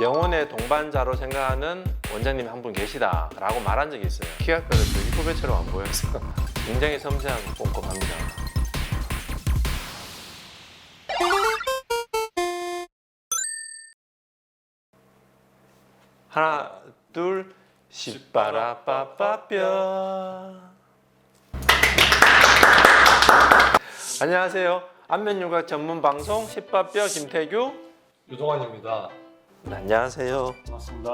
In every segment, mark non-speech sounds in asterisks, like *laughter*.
영혼의 동반자로 생각하는 원장님이 한 분 계시다라고 말한 적이 있어요. 키가 저희 후배처럼 안 보여서 *laughs* 굉장히 섬세하고 꼼꼼합니다. 하나, 둘, 시빠라빠빠뼈. 안녕하세요. 안면육학 전문 방송 시빠뼈 김태규. 유동환입니다. 네, 안녕하세요. 반갑습니다.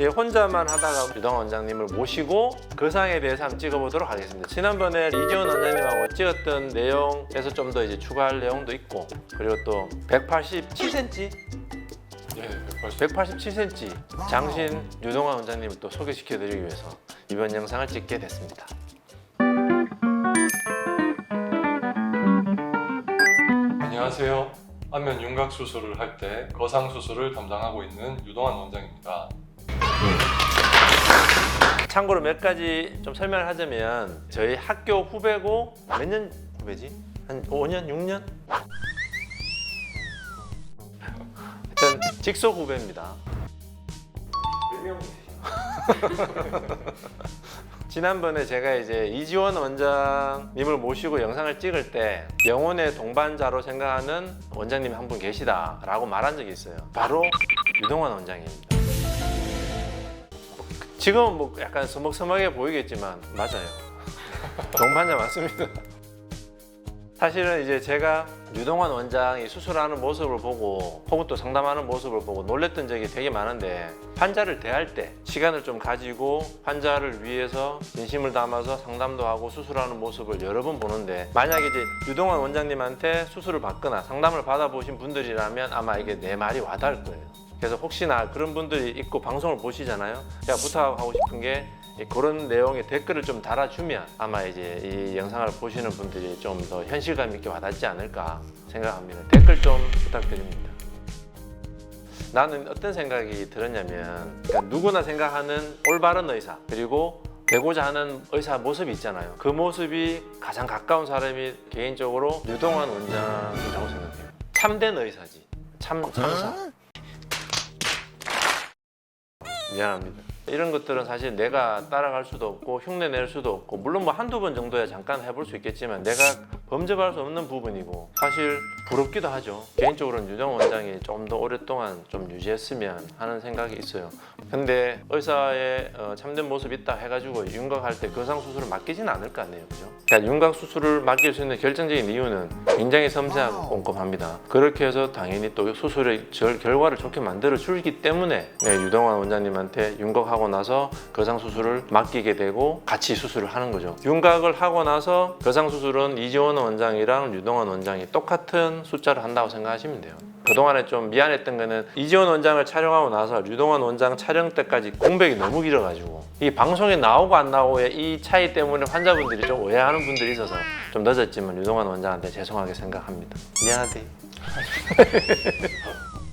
예, 혼자만 하다가 유동 원장님을 모시고 그 상에 대해서 한번 찍어보도록 하겠습니다. 지난번에 이지원 원장님하고 찍었던 내용에서 좀 더 이제 추가할 내용도 있고 그리고 또 187cm, 예, 180. 187cm 장신 유동환 원장님을 또 소개시켜드리기 위해서 이번 영상을 찍게 됐습니다. 안녕하세요. 안면 윤곽 수술을 할 때 거상 수술을 담당하고 있는 유동환 원장입니다. 참고로 몇 가지 좀 설명을 하자면 저희 학교 후배고 몇 년 후배지? 한 5년, 6년? 하여튼 직속 후배입니다. *laughs* 지난번에 제가 이제 이지원 원장님을 모시고 영상을 찍을 때 영혼의 동반자로 생각하는 원장님이 한 분 계시다라고 말한 적이 있어요. 바로 유동환 원장입니다. 지금은 뭐 약간 서먹서먹해 보이겠지만 맞아요. *laughs* 동반자 맞습니다. 사실은 이제 제가 유동환 원장이 수술하는 모습을 보고 혹은 또 상담하는 모습을 보고 놀랬던 적이 되게 많은데 환자를 대할 때 시간을 좀 가지고 환자를 위해서 진심을 담아서 상담도 하고 수술하는 모습을 여러 번 보는데 만약에 이제 유동환 원장님한테 수술을 받거나 상담을 받아보신 분들이라면 아마 이게 내 말이 와닿을 거예요. 그래서 혹시나 그런 분들이 있고 방송을 보시잖아요. 제가 부탁하고 싶은 게 그런 내용의 댓글을 좀 달아주면 아마 이제 이 영상을 보시는 분들이 좀 더 현실감 있게 와닿지 않을까 생각합니다. 댓글 좀 부탁드립니다. 나는 어떤 생각이 들었냐면 그러니까 누구나 생각하는 올바른 의사 그리고 되고자 하는 의사 모습이 있잖아요. 그 모습이 가장 가까운 사람이 개인적으로 유동환 원장이라고 생각해요. 참된 의사지. 참 참사. 미안합니다. 이런 것들은 사실 내가 따라갈 수도 없고 흉내 낼 수도 없고 물론 뭐 한두 번 정도야 잠깐 해볼 수 있겠지만 내가 범접할 수 없는 부분이고 사실 부럽기도 하죠. 개인적으로는 유정 원장이 좀 더 오랫동안 좀 유지했으면 하는 생각이 있어요. 근데 의사의 어, 참된 모습이 있다 해가지고 윤곽할 때 거상 수술을 맡기지는 않을 거 아니에요, 그죠? 그러니까 윤곽 수술을 맡길 수 있는 결정적인 이유는 굉장히 섬세하고 꼼꼼합니다. 그렇게 해서 당연히 또 수술의 절- 결과를 좋게 만들어 주기 때문에 네, 유동환 원장님한테 윤곽하고 나서 거상 수술을 맡기게 되고 같이 수술을 하는 거죠. 윤곽을 하고 나서 거상 수술은 이지원 원장이랑 유동환 원장이 똑같은 숫자를 한다고 생각하시면 돼요. 그동안에 좀 미안했던 거는 이지원 원장을 촬영하고 나서 유동환 원장 촬영 때까지 공백이 너무 길어가지고 이 방송에 나오고 안 나오고의 이 차이 때문에 환자분들이 좀 오해하는 분들이 있어서 좀 늦었지만 유동환 원장한테 죄송하게 생각합니다. 미안하대. *laughs*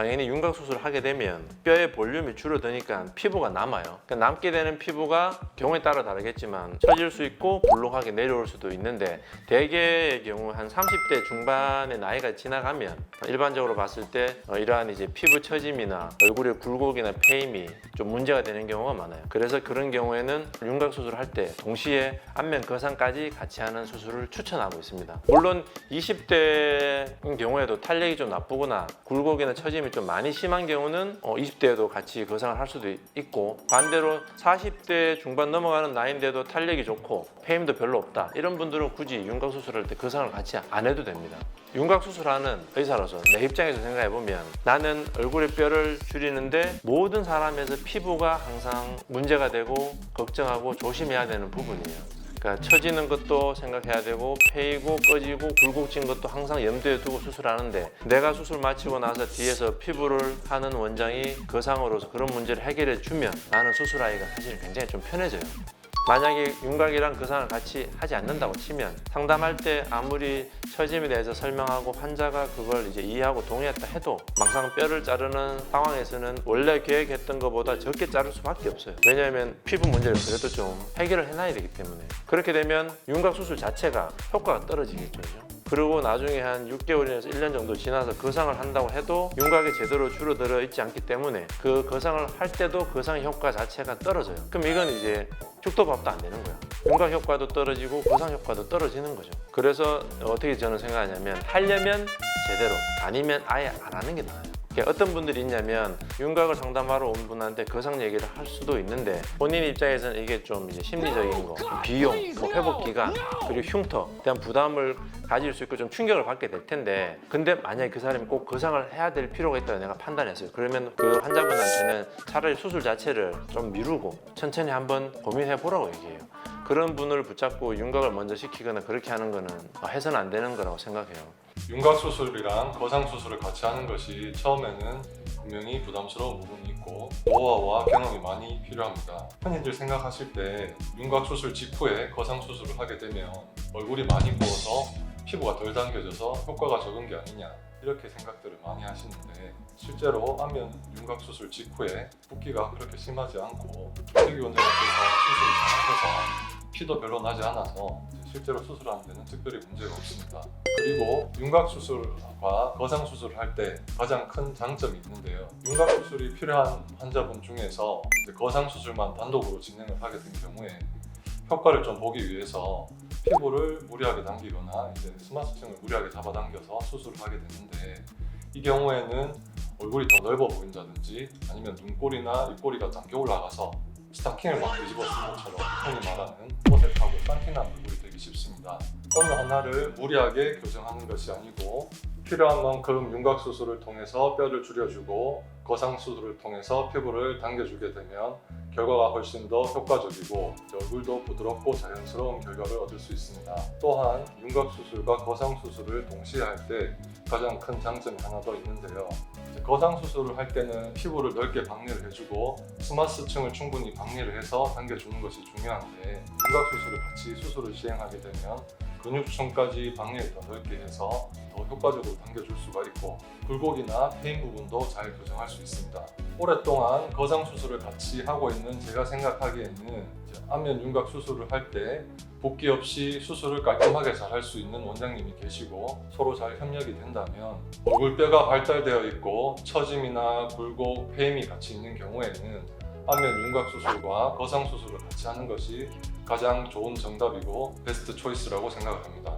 당연히 윤곽 수술을 하게 되면 뼈의 볼륨이 줄어드니까 피부가 남아요. 그러니까 남게 되는 피부가 경우에 따라 다르겠지만 처질 수 있고 불룩하게 내려올 수도 있는데 대개의 경우 한 30대 중반의 나이가 지나가면 일반적으로 봤을 때 어, 이러한 이제 피부 처짐이나 얼굴의 굴곡이나 페임이 좀 문제가 되는 경우가 많아요. 그래서 그런 경우에는 윤곽 수술을 할때 동시에 안면 거상까지 같이 하는 수술을 추천하고 있습니다. 물론 20대인 경우에도 탄력이 좀 나쁘거나 굴곡이나 처짐이 좀 많이 심한 경우는 어, 20대에도 같이 거상을 할 수도 있고 반대로 40대 중반 넘어가는 나이인데도 탄력이 좋고 페임도 별로 없다 이런 분들은 굳이 윤곽 수술할 때 거상을 같이 안 해도 됩니다. 윤곽 수술하는 의사로서 내 입장에서 생각해 보면 나는 얼굴의 뼈를 줄이는데 모든 사람에서 피부가 항상 문제가 되고 걱정하고 조심해야 되는 부분이에요. 그러니까 처지는 것도 생각해야 되고 페이고 꺼지고 굴곡진 것도 항상 염두에 두고 수술하는데 내가 수술 마치고 나서 뒤에서 피부를 하는 원장이 거상으로서 그런 문제를 해결해 주면 나는 수술하기가 사실 굉장히 좀 편해져요. 만약에 윤곽이랑 거상을 같이 하지 않는다고 치면 상담할 때 아무리 처짐에 대해서 설명하고 환자가 그걸 이제 이해하고 동의했다 해도 막상 뼈를 자르는 상황에서는 원래 계획했던 것보다 적게 자를 수밖에 없어요. 왜냐하면 피부 문제를 그래도 좀 해결을 해놔야 되기 때문에 그렇게 되면 윤곽 수술 자체가 효과가 떨어지겠죠. 그리고 나중에 한 6개월에서 1년 정도 지나서 거상을 한다고 해도 윤곽이 제대로 줄어들어 있지 않기 때문에 그 거상을 할 때도 거상 효과 자체가 떨어져요. 그럼 이건 이제 죽도 밥도 안 되는 거야. 윤곽 효과도 떨어지고 거상 효과도 떨어지는 거죠. 그래서 어떻게 저는 생각하냐면 하려면 제대로 아니면 아예 안 하는 게 나아요. 어떤 분들이 있냐면 윤곽을 상담하러 온 분한테 거상 얘기를 할 수도 있는데 본인 입장에서는 이게 좀 이제 심리적인 거, 좀 비용, 뭐 회복 기간 그리고 흉터 대한 부담을 가질 수 있고 좀 충격을 받게 될 텐데 근데 만약에 그 사람이 꼭 거상을 해야 될 필요가 있다고 내가 판단했어요. 그러면 그 환자분한테는 차라리 수술 자체를 좀 미루고 천천히 한번 고민해 보라고 얘기해요. 그런 분을 붙잡고 윤곽을 먼저 시키거나 그렇게 하는 거는 해서는 안 되는 거라고 생각해요. 윤곽 수술이랑 거상 수술을 같이 하는 것이 처음에는 분명히 부담스러운 부분이 있고 노하우와 경험이 많이 필요합니다. 흔히들 생각하실 때 윤곽 수술 직후에 거상 수술을 하게 되면 얼굴이 많이 부어서 피부가 덜 당겨져서 효과가 적은 게 아니냐 이렇게 생각들을 많이 하시는데 실제로 안면 윤곽 수술 직후에 붓기가 그렇게 심하지 않고 특이원장님께서 수술을 잘하셔서 피도 별로 나지 않아서 실제로 수술하는 데는 특별히 문제가 없습니다. 그리고 윤곽 수술과 거상 수술을 할 때 가장 큰 장점이 있는데요. 윤곽 수술이 필요한 환자분 중에서 거상 수술만 단독으로 진행을 하게 된 경우에 효과를 좀 보기 위해서 피부를 무리하게 당기거나 이제 스마트층을 무리하게 잡아당겨서 수술을 하게 되는데 이 경우에는 얼굴이 더 넓어 보인다든지 아니면 눈꼬리나 입꼬리가 당겨 올라가서 스타킹을 막 뒤집어 쓴 것처럼 흔히 말하는 어색하고 딴티난 얼굴이 되기 쉽습니다. 어느 하나를 무리하게 교정하는 것이 아니고 필요한 만큼 윤곽 수술을 통해서 뼈를 줄여주고 거상 수술을 통해서 피부를 당겨주게 되면 결과가 훨씬 더 효과적이고 얼굴도 부드럽고 자연스러운 결과를 얻을 수 있습니다. 또한 윤곽 수술과 거상 수술을 동시에 할 때 가장 큰 장점이 하나 더 있는데요. 거상 수술을 할 때는 피부를 넓게 박리를 해주고 스마스층을 충분히 박리를 해서 당겨주는 것이 중요한데 윤곽 수술을 같이 수술을 시행하게 되면 근육층까지 박리를 더 넓게 해서 더 효과적으로 당겨줄 수가 있고 굴곡이나 페인 부분도 잘 교정할 수 있습니다. 오랫동안 거상 수술을 같이 하고 있는 제가 생각하기에는 안면 윤곽 수술을 할때 붓기 없이 수술을 깔끔하게 잘 할 수 있는 원장님이 계시고 서로 잘 협력이 된다면 얼굴뼈가 발달되어 있고 처짐이나 굴곡, 폐임이 같이 있는 경우에는 안면 윤곽 수술과 거상 수술을 같이 하는 것이 가장 좋은 정답이고 베스트 초이스라고 생각을 합니다.